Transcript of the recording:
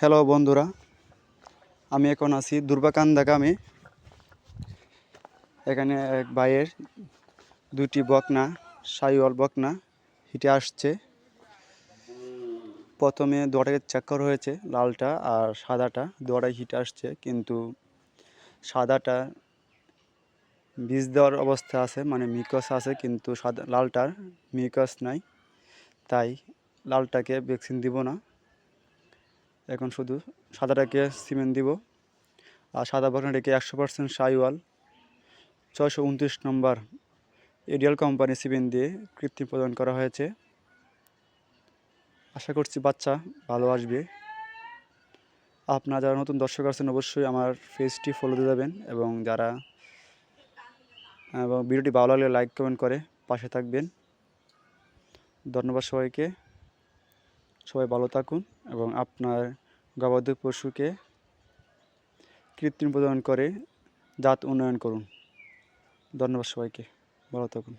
Hello বন্ধুরা, আমি এখন আছি দুর্বাকান্দা গ্রামে এখানে এক ভাইয়ের দুটি বকনা, সাইওয়াল বকনা হিটে আসছে। প্রথমে দোয়াটাকে চেক করা হয়েছে লালটা আর সাদাটা দোয়াটাই হিটে আসছে, কিন্তু সাদাটা বীজ দেওয়ার অবস্থা আছে মানে মিকস আছে, কিন্তু সাদা, লালটার মিকস নাই। তাই লালটাকে ভ্যাকসিন দিব না। এখন শুধু সাদাটাকে সিমেন্ট দিব। আর সাদা বকনাটাকে একশো পার্সেন্ট সাইওয়াল, ছয়শো উনত্রিশ নম্বর এডিয়াল কোম্পানি সিমেন্ট দিয়ে কৃত্রিম প্রদান করা হয়েছে। আশা করছি বাচ্চা ভালো আসবে। আপনারা যারা নতুন দর্শক আছেন, অবশ্যই আমার পেজটি ফলো দিয়ে দেবেন এবং যারা, এবং ভিডিওটি ভালো লাগলে লাইক কমেন্ট করে পাশে থাকবেন। ধন্যবাদ সবাইকে। সবাই ভালো থাকুন এবং আপনার গবাদি পশুকে কৃত্রিম প্রদান করে জাত উন্নয়ন করুন। ধন্যবাদ সবাইকে। ভালো থাকুন।